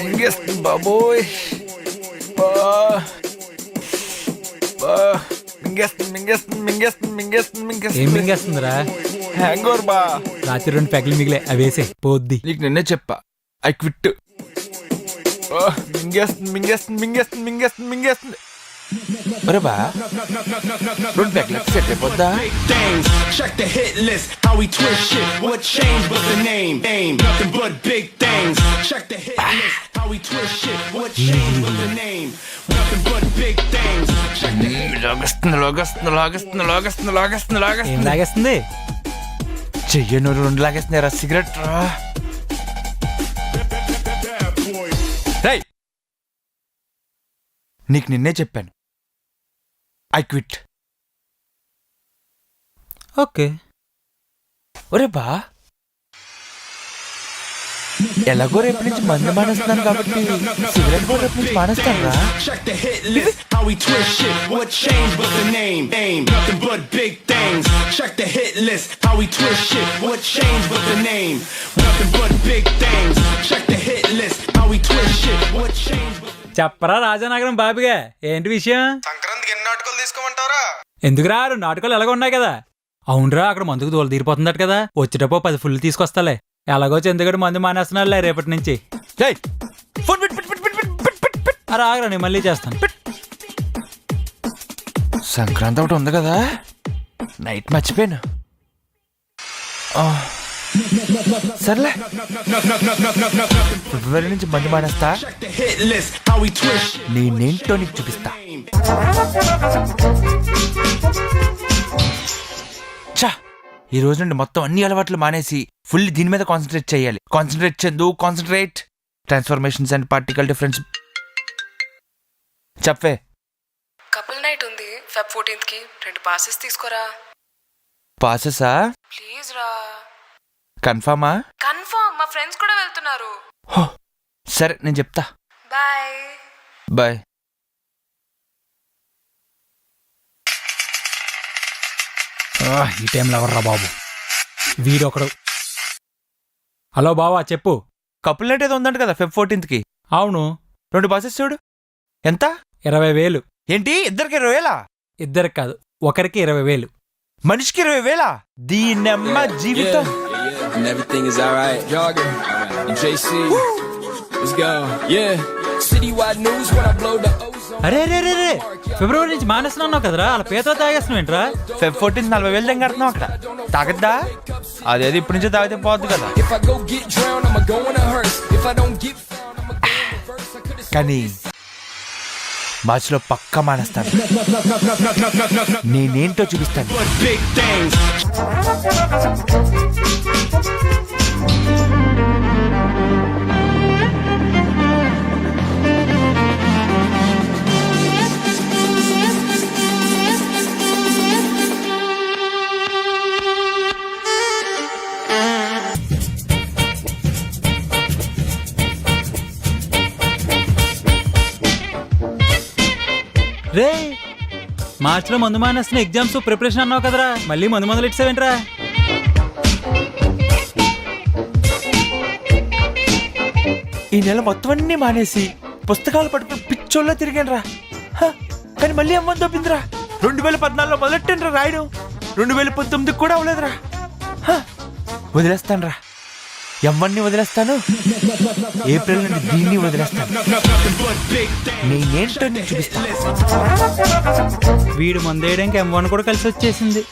మింగేస్తుంది బాబోయ్. మింగేస్తుంది మింగేస్తుంది మింగేస్తుంది మింగేస్తుంది ఏం మింగేస్తుంది మింగేస్తుందిరా? హ్యాంగ్ ఓవర్ బా. రాత్రి రెండు పెగలు మిగిలే అవి వేసే పోద్ది. నీకు నిన్నే చెప్పా ఐ క్విట్. మింగేస్తుంది మింగేస్తుంది మింగేస్తుంది మింగేస్తుంది మింగేస్తుంది ఒరే బా రెండు ప్యాకెట్ సెట్ అయిపోద్దా Big things, check the hit list. How we twist shit. What changed but the name? Name. Nothing but big things. Check the hit list. How we twist shit. What changed but the name? Nothing but big things. Check the hit లాగేస్తుంది లాగేస్తుంది లాగేస్తుంది లాగేస్తుంది లాగేస్తుంది ఏం లాగేస్తుంది లాగేస్తుంది చెయ్యను రెండు లాగేస్తున్నారా సిగరెట్ రా రేయ్! నీకు నిన్నే చెప్పాను ఐ క్విట్ ఓకే ఒరే బా ఎలాగో రేపు నుంచి మందు మానేస్తున్నాను కాబట్టి సిగరెట్ కూడా రేపు నుంచి మానేస్తాను రా Check the hit list. How we twist shit. What changed but the name? Name. Nothing but big things. Check the hit list. How we twist shit. What changed but the name? Nothing but big things. Check the hit list. How we twist shit. What changed but చెప్పరా రాజానగరం బాబుగా ఏంటి విషయం నాటకాలు తీసుకోమంటారా ఎందుకురా? రెండు నాటకాలు ఎలాగ ఉన్నాయి కదా. అవునరా అక్కడ మందుకు దూల తీరిపోతుందట కదా. వచ్చేటప్పుడు పది ఫుల్ తీసుకొస్తాలే. ఎలాగో చందుగడు మందు మానేస్తున్నాడులే రేపటి నుంచి. అరే ఆగరా నేను మళ్ళీ చేస్తాను. సంక్రాంతి ఒకటి ఉంది కదా. నైట్ మర్చిపోయాను. ఆ. సర్లే. ఫిబ్రవరి నుంచి మందు మానేస్తా. నేనేంటో నీకు చూపిస్తా. చా ఈ రోజు నుండి మొత్తం అన్ని అలవాట్లు మానేసి ఫుల్ దీని మీద కాన్సన్ట్రేట్ చేయాలి. Concentrate Chandu concentrate transformations and particle difference చెప్పే. కపుల్ నైట్ ఉంది. ఫెబ్ ఫోర్టీన్త్కి రెండు పాసెస్ తీసుకోరా. పాసెసా ప్లీజ్ రా. కన్ఫామా? కన్ఫర్మ్ మా ఫ్రెండ్స్ కూడా వెళ్తున్నారు. హో, సరే నేను చెప్తా. బాయ్. బాయ్. ఆ, ఈ టైంలో ఎవర్రా బాబు? వీడొకడు. హలో బావా చెప్పు. కపుల్ నైట్ ఏదో ఉందంట కదా ఫెబ్ ఫోర్టీన్త్కి. అవును. రెండు పాసెస్ చూడు. ఎంత? ఇరవై వేలు. ఏంటి? ఇద్దరికి ఇరవై వేలా? ఇద్దరికి కాదు ఒకరికి ఇరవై వేలు. మనిషికి ఇరవై వేలా? దీనమ్మ జీవితం. And everything is alright. Jogging, and JC, let's go. Yeah, citywide news when I blow the ozone. అరే రే రే రే ఫిబ్రవరి నుంచి మానేస్తున్నావు కదరా అలా పేతో తాగేస్తున్నావు ఏంట్రా ఫెబ్ ఫోర్టీన్త్ నలభై వేలు తెంగడుతున్నావు అక్కడ తాగద్దా అదేది ఇప్పటి నుంచే తాగితే పోద్దు కదా కానీ మార్చిలో పక్కా మానేస్తాను నేనేంటో చూపిస్తాను. రే మార్చిలో మందు మానేస్తున్న ఎగ్జామ్స్ ప్రిపరేషన్ అన్నావు కదరా. మళ్ళీ మందు మందులు ఇచ్చావేంట్రా? ఈ నెల మొత్తం అన్ని మానేసి పుస్తకాలు పట్టుకుని పిచ్చోళ్ళ తిరిగానరా. కానీ మళ్ళీ అమ్మని తప్పిందిరా రెండు వేల పద్నాలుగులో మొదలెట్టండి రాయడం? రెండు వేల పంతొమ్మిదికి కూడా అవ్వలేదురా. హ, వదిలేస్తాను రా ఎవరిని వదిలేస్తాను? ఏప్రిల్ నుండి దీన్ని వదిలేస్తాను. నేనేంటో నేను చూపిస్తాను. వీడు మందేయడానికి ఎం వన్ కూడా కలిసి వచ్చేసింది.